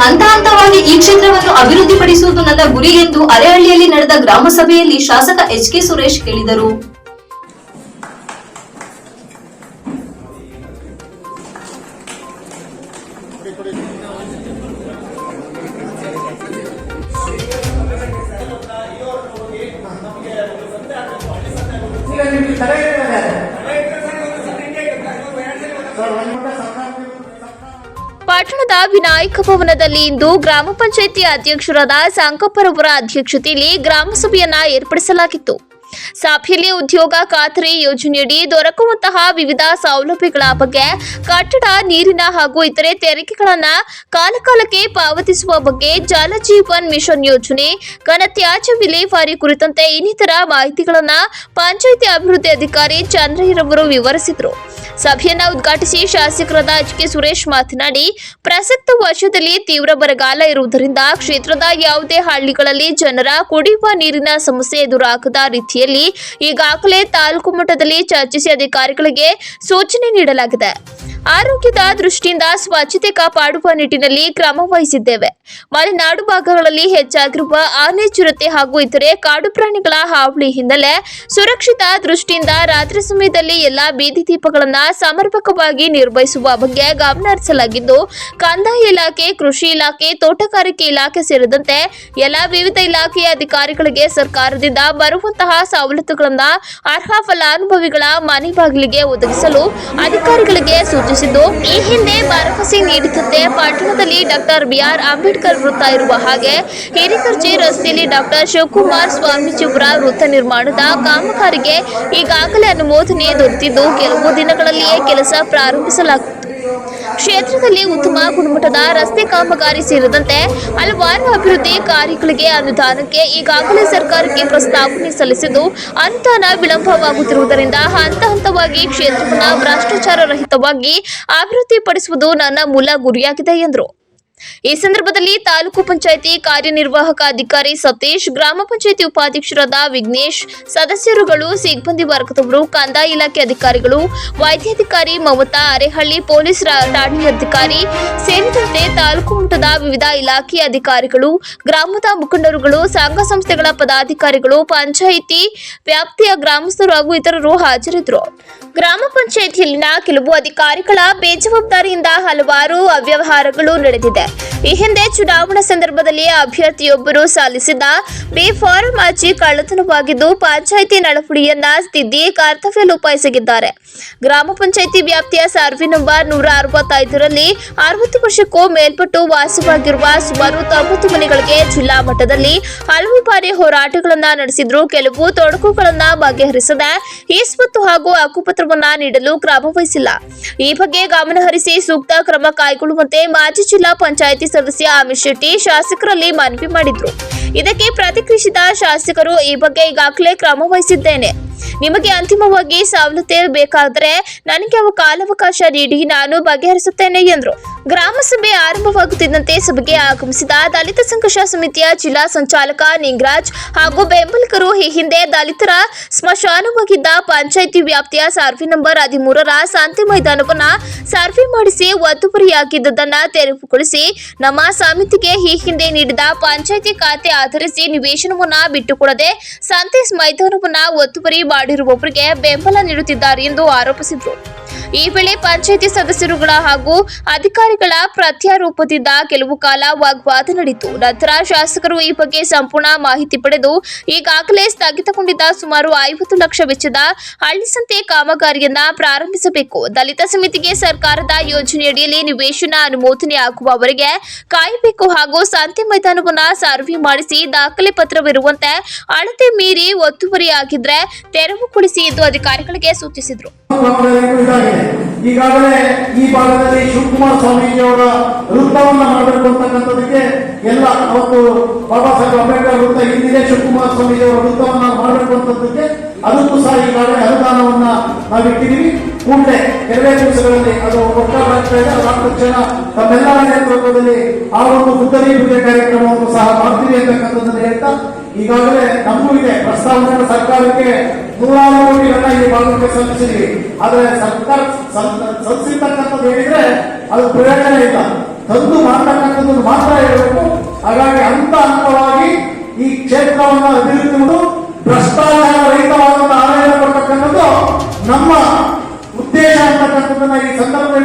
ಹಂತ ಹಂತವಾಗಿ ಈ ಕ್ಷೇತ್ರವನ್ನು ಅಭಿವೃದ್ಧಿಪಡಿಸುವುದು ನನ್ನ ಗುರಿ ಎಂದು ಅರೆಹಳ್ಳಿಯಲ್ಲಿ ನಡೆದ ಗ್ರಾಮ ಸಭೆಯಲ್ಲಿ ಶಾಸಕ ಎಚ್ ಕೆ ಸುರೇಶ್ ಹೇಳಿದರು. ಪಟ್ಟಣದ ವಿನಾಯಕ ಭವನದಲ್ಲಿ ಇಂದು ಗ್ರಾಮ ಪಂಚಾಯಿತಿ ಅಧ್ಯಕ್ಷರಾದ ಸಂಕಪ್ಪರವರ ಅಧ್ಯಕ್ಷತೆಯಲ್ಲಿ ಗ್ರಾಮ ಸಭೆಯನ್ನ ಏರ್ಪಡಿಸಲಾಗಿತ್ತು. ಸಭೆಯಲ್ಲಿ ಉದ್ಯೋಗ ಖಾತರಿ ಯೋಜನೆಯಡಿ ದೊರಕುವಂತಹ ವಿವಿಧ ಸೌಲಭ್ಯಗಳ ಬಗ್ಗೆ ಕಟ್ಟಡ, ನೀರಿನ ಹಾಗೂ ಇತರೆ ತೆರಿಗೆಗಳನ್ನ ಕಾಲಕಾಲಕ್ಕೆ ಪಾವತಿಸುವ ಬಗ್ಗೆ ಜಲ ಜೀವನ್ ಮಿಷನ್ ಯೋಜನೆ ಘನತ್ಯಾಜ್ಯ ವಿಲೇವಾರಿ ಕುರಿತಂತೆ ಇನ್ನಿತರ ಮಾಹಿತಿಗಳನ್ನ ಪಂಚಾಯಿತಿ ಅಭಿವೃದ್ಧಿ ಅಧಿಕಾರಿ ಚಂದ್ರಯ್ಯರವರು ವಿವರಿಸಿದರು. ಸಭೆಯನ್ನ ಉದ್ಘಾಟಿಸಿ ಶಾಸಕರಾದ ಎಚ್ ಕೆ ಸುರೇಶ್ ಮಾತನಾಡಿ, ಪ್ರಸಕ್ತ ವರ್ಷದಲ್ಲಿ ತೀವ್ರ ಬರಗಾಲ ಇರುವುದರಿಂದ ಕ್ಷೇತ್ರದ ಯಾವುದೇ ಹಳ್ಳಿಗಳಲ್ಲಿ ಜನರ ಕುಡಿಯುವ ನೀರಿನ ಸಮಸ್ಯೆ ಎದುರಾಗದ ರೀತಿಯಲ್ಲಿ ಈಗಾಗಲೇ ತಾಲೂಕು ಮಟ್ಟದಲ್ಲಿ ಚರ್ಚಿಸಿ ಅಧಿಕಾರಿಗಳಿಗೆ ಸೂಚನೆ ನೀಡಲಾಗಿದೆ. ಆರೋಗ್ಯದ ದೃಷ್ಟಿಯಿಂದ ಸ್ವಚ್ಛತೆ ಕಾಪಾಡುವ ನಿಟ್ಟಿನಲ್ಲಿ ಕ್ರಮ ವಹಿಸಿದ್ದೇವೆ. ಮಲೆನಾಡು ಭಾಗಗಳಲ್ಲಿ ಹೆಚ್ಚಾಗಿರುವ ಆನೆ ಚಿರತೆ ಹಾಗೂ ಇತರೆ ಕಾಡು ಪ್ರಾಣಿಗಳ ಹಾವಳಿ ಹಿನ್ನೆಲೆ ಸುರಕ್ಷಿತ ದೃಷ್ಟಿಯಿಂದ ರಾತ್ರಿ ಸಮಯದಲ್ಲಿ ಎಲ್ಲಾ ಬೀದಿ ದೀಪಗಳನ್ನ ಸಮರ್ಪಕವಾಗಿ ನಿರ್ವಹಿಸುವ ಬಗ್ಗೆ ಗಮನ ಹರಿಸಲಾಗಿದ್ದು ಕಂದಾಯ ಇಲಾಖೆ, ಕೃಷಿ ಇಲಾಖೆ, ತೋಟಗಾರಿಕೆ ಇಲಾಖೆ ಸೇರಿದಂತೆ ಎಲ್ಲಾ ವಿವಿಧ ಇಲಾಖೆಯ ಅಧಿಕಾರಿಗಳಿಗೆ ಸರ್ಕಾರದಿಂದ ಬರುವಂತಹ ಸವಲತ್ತುಗಳನ್ನ ಅರ್ಹ ಫಲಾನುಭವಿಗಳ ಮನೆ ಬಾಗಿಲಿಗೆ ಒದಗಿಸಲು ಅಧಿಕಾರಿಗಳಿಗೆ ಸೂಚಿಸಿದ್ದು ಈ ಹಿಂದೆ ಭರವಸೆ ನೀಡಿದಂತೆ ಪಟ್ಟಣದಲ್ಲಿ ಡಾಕ್ಟರ್ ಬಿಆರ್ ಅಂಬೇಡ್ಕರ್ ವೃತ್ತ ಇರುವ ಹಾಗೆ ಹಿರಿಕರ್ಜಿ ರಸ್ತೆಯಲ್ಲಿ ಡಾಕ್ಟರ್ ಶಿವಕುಮಾರ್ ಸ್ವಾಮೀಜಿಯವರ ವೃತ್ತ ನಿರ್ಮಾಣದ ಕಾಮಗಾರಿಗೆ ಈಗಾಗಲೇ ಅನುಮೋದನೆ ದೊರೆತಿದ್ದು. ಕೆಲವು ದಿನಗಳಲ್ಲಿಯೇ ಕೆಲಸ ಪ್ರಾರಂಭಿಸಲಾಗುವುದು ಕ್ಷೇತ್ರದಲ್ಲಿ ಉತ್ತಮ ಗುಣಮಟ್ಟದ ರಸ್ತೆ ಕಾಮಗಾರಿ ಸೇರಿದಂತೆ ಹಲವಾರು ಅಭಿವೃದ್ಧಿ ಕಾರ್ಯಗಳಿಗೆ ಅನುದಾನಕ್ಕೆ ಈಗಾಗಲೇ ಸರ್ಕಾರಕ್ಕೆ ಪ್ರಸ್ತಾವನೆ ಸಲ್ಲಿಸಿದ್ದು, ಅನುದಾನ ವಿಳಂಬವಾಗುತ್ತಿರುವುದರಿಂದ ಹಂತ ಹಂತವಾಗಿ ಕ್ಷೇತ್ರವನ್ನು ಭ್ರಷ್ಟಾಚಾರ ರಹಿತವಾಗಿ ಅಭಿವೃದ್ಧಿಪಡಿಸುವುದು ನನ್ನ ಮೂಲ ಗುರಿಯಾಗಿದೆ, ಎಂದರು. ಈ ಸಂದರ್ಭದಲ್ಲಿ ತಾಲೂಕು ಪಂಚಾಯಿತಿ ಕಾರ್ಯನಿರ್ವಾಹಕ ಅಧಿಕಾರಿ ಸತೀಶ್, ಗ್ರಾಮ ಪಂಚಾಯಿತಿ ಉಪಾಧ್ಯಕ್ಷರಾದ ವಿಘ್ನೇಶ್, ಸದಸ್ಯರುಗಳು, ಸಿಬ್ಬಂದಿ ವರ್ಗದವರು, ಕಂದಾಯ ಇಲಾಖೆ ಅಧಿಕಾರಿಗಳು, ವೈದ್ಯಾಧಿಕಾರಿ ಮಮತಾ ಅರೆಹಳ್ಳಿ, ಪೊಲೀಸ್ ಠಾಣೆ ಅಧಿಕಾರಿ ಸೇರಿದಂತೆ ತಾಲೂಕು ಮಟ್ಟದ ವಿವಿಧ ಇಲಾಖೆ ಅಧಿಕಾರಿಗಳು, ಗ್ರಾಮದ ಮುಖಂಡರುಗಳು, ಸಂಘ ಸಂಸ್ಥೆಗಳ ಪದಾಧಿಕಾರಿಗಳು, ಪಂಚಾಯಿತಿ ವ್ಯಾಪ್ತಿಯ ಗ್ರಾಮಸ್ಥರು ಹಾಗೂ ಇತರರು ಹಾಜರಿದ್ದರು. ಗ್ರಾಮ ಪಂಚಾಯತಿಯಲ್ಲಿನ ಕೆಲವು ಅಧಿಕಾರಿಗಳ ಬೇಜವಾಬ್ದಾರಿಯಿಂದ ಹಲವಾರು ಅವ್ಯವಹಾರಗಳು ನಡೆದಿದೆ. ಈ ಹಿಂದೆ ಚುನಾವಣಾ ಸಂದರ್ಭದಲ್ಲಿ ಅಭ್ಯರ್ಥಿಯೊಬ್ಬರು ಸಲ್ಲಿಸಿದ್ದ ಬಿ ಫಾರಂ ಅರ್ಜಿ ಕಳ್ಳತನವಾಗಿದ್ದು, ಪಂಚಾಯಿತಿ ನಡವಳಿಯನ್ನ ತಿದ್ದಿ ಕರ್ತವ್ಯ ಲೋಪಾಯಿಸಿದ್ದಾರೆ. ಗ್ರಾಮ ಪಂಚಾಯಿತಿ ವ್ಯಾಪ್ತಿಯ ಸರ್ವೆ ನಂಬರ್ ನೂರ ಅರವತ್ತೈದರಲ್ಲಿ ಅರವತ್ತು ವರ್ಷಕ್ಕೂ ಮೇಲ್ಪಟ್ಟು ವಾಸವಾಗಿರುವ ಸುಮಾರು ತೊಂಬತ್ತು ಮನೆಗಳಿಗೆ ಜಿಲ್ಲಾ ಮಟ್ಟದಲ್ಲಿ ಹಲವು ಬಾರಿ ಹೋರಾಟಗಳನ್ನ ನಡೆಸಿದ್ರು. ಕೆಲವು ತೊಡಕುಗಳನ್ನ ಬಗೆಹರಿಸದೆ ಈಸ್ವತ್ತು ಹಾಗೂ ಹಕ್ಕುಪತ್ರವನ್ನ ನೀಡಲು ಕ್ರಮ ವಹಿಸಿಲ್ಲ. ಈ ಬಗ್ಗೆ ಗಮನಹರಿಸಿ ಸೂಕ್ತ ಕ್ರಮ ಕೈಗೊಳ್ಳುವಂತೆ ಮಾಜಿ ಜಿಲ್ಲಾ ಪಂಚಾಯಿತಿ ಸದಸ್ಯ ಅಮಿತ್ ಶೆಟ್ಟಿ ಶಾಸಕರಲ್ಲಿ ಮನವಿ ಮಾಡಿದ್ರು. ಇದಕ್ಕೆ ಪ್ರತಿಕ್ರಿಯಿಸಿದ ಶಾಸಕರು ಈ ಬಗ್ಗೆ ಈಗಾಗಲೇ ಕ್ರಮ ವಹಿಸಿದ್ದೇನೆ. ನಿಮಗೆ ಅಂತಿಮವಾಗಿ ಸವಲತ್ತು ಬೇಕಾದರೆ ನನಗೆ ಅವ ಕಾಲಾವಕಾಶ ನೀಡಿ ನಾನು ಬಗೆಹರಿಸುತ್ತೇನೆ ಎಂದರು. ಗ್ರಾಮಸಭೆ ಆರಂಭವಾಗುತ್ತಿದ್ದಂತೆ ಸಭೆಗೆ ಆಗಮಿಸಿದ ದಲಿತ ಸಂಘರ್ಷ ಸಮಿತಿಯ ಜಿಲ್ಲಾ ಸಂಚಾಲಕ ನಿಂಗರಾಜ್ ಹಾಗೂ ಬೆಂಬಲಿಗರು ಈ ಹಿಂದೆ ದಲಿತರ ಸ್ಮಶಾನವಾಗಿದ್ದ ಪಂಚಾಯಿತಿ ವ್ಯಾಪ್ತಿಯ ಸರ್ವೆ ನಂಬರ್ ಹದಿಮೂರರ ಶಾಂತಿ ಮೈದಾನವನ್ನ ಸರ್ವೆ ಮಾಡಿಸಿ ಒತ್ತುವರಿಯಾಗಿದ್ದುದನ್ನ ತೆರವುಗೊಳಿಸಿ ನಮ್ಮ ಸಮಿತಿಗೆ ಈ ಹಿಂದೆ ನೀಡಿದ ಪಂಚಾಯಿತಿ ಖಾತೆ ಆಧರಿಸಿ ನಿವೇಶನವನ್ನ ಬಿಟ್ಟುಕೊಡದೆ ಶಾಂತಿ ಮೈದಾನವನ್ನ ಒತ್ತುವರಿ ಮಾಡಿರುವವರಿಗೆ ಬೆಂಬಲ ನೀಡುತ್ತಿದ್ದಾರೆ ಎಂದು ಆರೋಪಿಸಿದರು. ಈ ವೇಳೆ ಪಂಚಾಯಿತಿ ಸದಸ್ಯರುಗಳ ಹಾಗೂ ಅಧಿಕಾರಿಗಳ ಪ್ರತ್ಯಾರೋಪದಿಂದ ಕೆಲವು ಕಾಲ ವಾಗ್ವಾದ ನಡೆಯಿತು. ನಂತರ ಶಾಸಕರು ಈ ಬಗ್ಗೆ ಸಂಪೂರ್ಣ ಮಾಹಿತಿ ಪಡೆದು ಈಗಾಗಲೇ ಸ್ಥಗಿತಗೊಂಡಿದ್ದ ಸುಮಾರು ಐವತ್ತು ಲಕ್ಷ ವೆಚ್ಚದ ಹಳ್ಳಿಸಂತೆ ಕಾಮಗಾರಿಯನ್ನ ಪ್ರಾರಂಭಿಸಬೇಕು. ದಲಿತ ಸಮಿತಿಗೆ ಸರ್ಕಾರದ ಯೋಜನೆಯಡಿಯಲ್ಲಿ ನಿವೇಶನ ಅನುಮೋದನೆ ಆಗುವವರೆಗೆ ಕಾಯಬೇಕು ಹಾಗೂ ಸಂತೆ ಮೈದಾನವನ್ನ ಸರ್ವೆ ಮಾಡಿಸಿ ದಾಖಲೆ ಪತ್ರವಿರುವಂತೆ ಅಳತೆ ಮೀರಿ ಒತ್ತುವರಿಯಾಗಿದ್ರೆ ತೆರವುಗೊಳಿಸಿ ಎಂದು ಅಧಿಕಾರಿಗಳಿಗೆ ಸೂಚಿಸಿದರು. ಈಗಾಗಲೇ ಈ ಭಾಗದಲ್ಲಿ ಶಿವಕುಮಾರ ಸ್ವಾಮೀಜಿಯವರ ವೃತ್ತವನ್ನು ಮಾಡಬೇಕು ಅಂತಕ್ಕಂಥದಕ್ಕೆ ಎಲ್ಲ ಅವತ್ತು ಬಾಬಾ ಸಾಹೇಬ್ ವೃತ್ತ ಹಿಂದಿದೆ ಶಿವಕುಮಾರ ಸ್ವಾಮಿ ವೃತ್ತವನ್ನು ಮಾಡಬೇಕು ಅಂತದಕ್ಕೆ ಅದಕ್ಕೂ ಸಹ ಈಗಾಗಲೇ ಅನುದಾನವನ್ನ ನಾವಿಟ್ಟಿದ್ದೀವಿ. ಕೂಡಲೇ ಕೆಲವೇ ದಿವಸಗಳಲ್ಲಿ ಅದು ಒಟ್ಟಾಗ್ತಾ ಇದೆ ತಕ್ಷಣ ತಮ್ಮೆಲ್ಲರ ನೇತೃತ್ವದಲ್ಲಿ ಆ ಒಂದು ಬುದ್ಧರಿ ಪೂಜೆ ಕಾರ್ಯಕ್ರಮವನ್ನು ಸಹ ಮಾಡ್ತೀವಿ ಅಂತಕ್ಕಂಥದ್ದನ್ನು ಹೇಳ್ತಾ, ಈಗಾಗಲೇ ನಮಗೂ ಇದೆ. ಪ್ರಸ್ತಾವನೆ ಸರ್ಕಾರಕ್ಕೆ ನೂರಾರು ಕೋಟಿಗಳನ್ನ ಈ ಭಾಗಕ್ಕೆ ಸಲ್ಲಿಸಿದ್ವಿ ಆದರೆ ಸರ್ಕಾರ ಸಲ್- ಸಲ್ಲಿಸಿರ್ತಕ್ಕಂಥದ್ದು ಹೇಳಿದ್ರೆ ಅದು ಪ್ರಯೋಜನ ಇಲ್ಲ. ತಂದು ಮಾಡತಕ್ಕಂಥದ್ದು ಮಾತ್ರ ಹೇಳಬೇಕು. ಹಾಗಾಗಿ ಹಂತ ಹಂತವಾಗಿ ಕ್ಷೇತ್ರವನ್ನು ಅಭಿವೃದ್ಧಿ ಭ್ರಷ್ಟಾಚಾರ ರಹಿತವಾದಂತಹ ಆದಾಯ ಕೊಡ್ತಕ್ಕಂಥದ್ದು ನಮ್ಮ ಉದ್ದೇಶ ಅಂತಕ್ಕಂಥದ್ದನ್ನ ಈ ಸಂದರ್ಭದಲ್ಲಿ